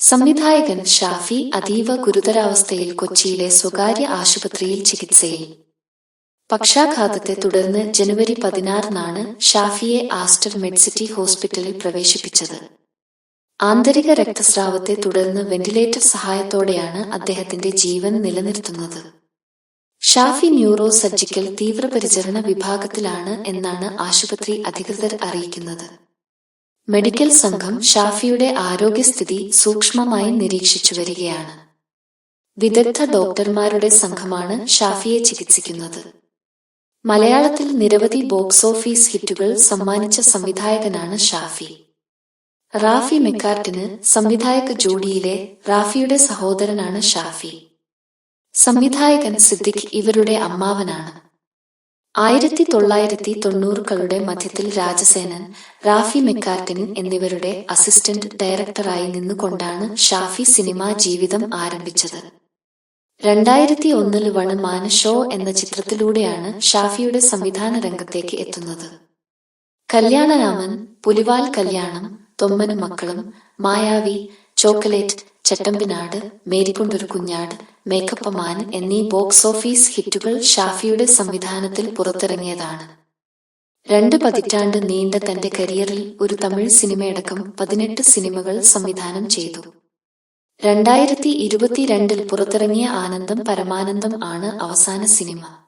സംവിധായകൻ ഷാഫി അതീവ ഗുരുതരാവസ്ഥയിൽ കൊച്ചിയിലെ സ്വകാര്യ ആശുപത്രിയിൽ ചികിത്സയിൽ. പക്ഷാഘാതത്തെ തുടർന്ന് ജനുവരി പതിനാറിനാണ് ഷാഫിയെ ആസ്റ്റർ മെഡ്സിറ്റി ഹോസ്പിറ്റലിൽ പ്രവേശിപ്പിച്ചത്. ആന്തരിക രക്തസ്രാവത്തെ തുടർന്ന് വെന്റിലേറ്റർ സഹായത്തോടെയാണ് അദ്ദേഹത്തിന്റെ ജീവൻ നിലനിർത്തുന്നത്. ഷാഫി ന്യൂറോ സർജിക്കൽ തീവ്രപരിചരണ വിഭാഗത്തിലാണ് എന്നാണ് ആശുപത്രി അധികൃതർ അറിയിക്കുന്നത്. മെഡിക്കൽ സംഘം ഷാഫിയുടെ ആരോഗ്യസ്ഥിതി സൂക്ഷ്മമായി നിരീക്ഷിച്ചു വരികയാണ്. വിദഗ്ധ ഡോക്ടർമാരുടെ സംഘമാണ് ഷാഫിയെ ചികിത്സിക്കുന്നത്. മലയാളത്തിൽ നിരവധി ബോക്സ് ഓഫീസ് ഹിറ്റുകൾ സമ്മാനിച്ച സംവിധായകനാണ് ഷാഫി. റാഫി മെക്കാർട്ടിന് സംവിധായക ജോഡിയിലെ റാഫിയുടെ സഹോദരനാണ് ഷാഫി. സംവിധായകൻ സിദ്ദിഖ് ഇവരുടെ അമ്മാവനാണ്. ആയിരത്തി തൊള്ളായിരത്തി തൊണ്ണൂറുകളുടെ മധ്യത്തിൽ രാജസേനൻ റാഫി മെക്കാർട്ടിൻ എന്നിവരുടെ അസിസ്റ്റന്റ് ഡയറക്ടറായി നിന്നുകൊണ്ടാണ് ഷാഫി സിനിമാ ജീവിതം ആരംഭിച്ചത്. രണ്ടായിരത്തി ഒന്നിൽ വണ് മാന ഷോ എന്ന ചിത്രത്തിലൂടെയാണ് ഷാഫിയുടെ സംവിധാന രംഗത്തേക്ക് എത്തുന്നത്. കല്യാണരാമൻ പുലിവാൽ കല്യാണം തൊമ്മനും മക്കളും മായാവി ചോക്കലേറ്റ് ചട്ടമ്പിനാട് മേരിക്കൊണ്ടൊരു കുഞ്ഞാട് മേക്കപ്പ് മാൻ എന്നീ ബോക്സ് ഓഫീസ് ഹിറ്റുകൾ ഷാഫിയുടെ സംവിധാനത്തിൽ പുറത്തിറങ്ങിയതാണ്. രണ്ട് പതിറ്റാണ്ട് നീണ്ട തന്റെ കരിയറിൽ ഒരു തമിഴ് സിനിമയടക്കം പതിനെട്ട് സിനിമകൾ സംവിധാനം ചെയ്തു. രണ്ടായിരത്തി ഇരുപത്തിരണ്ടിൽ പുറത്തിറങ്ങിയ ആനന്ദം പരമാനന്ദം ആണ് അവസാന സിനിമ.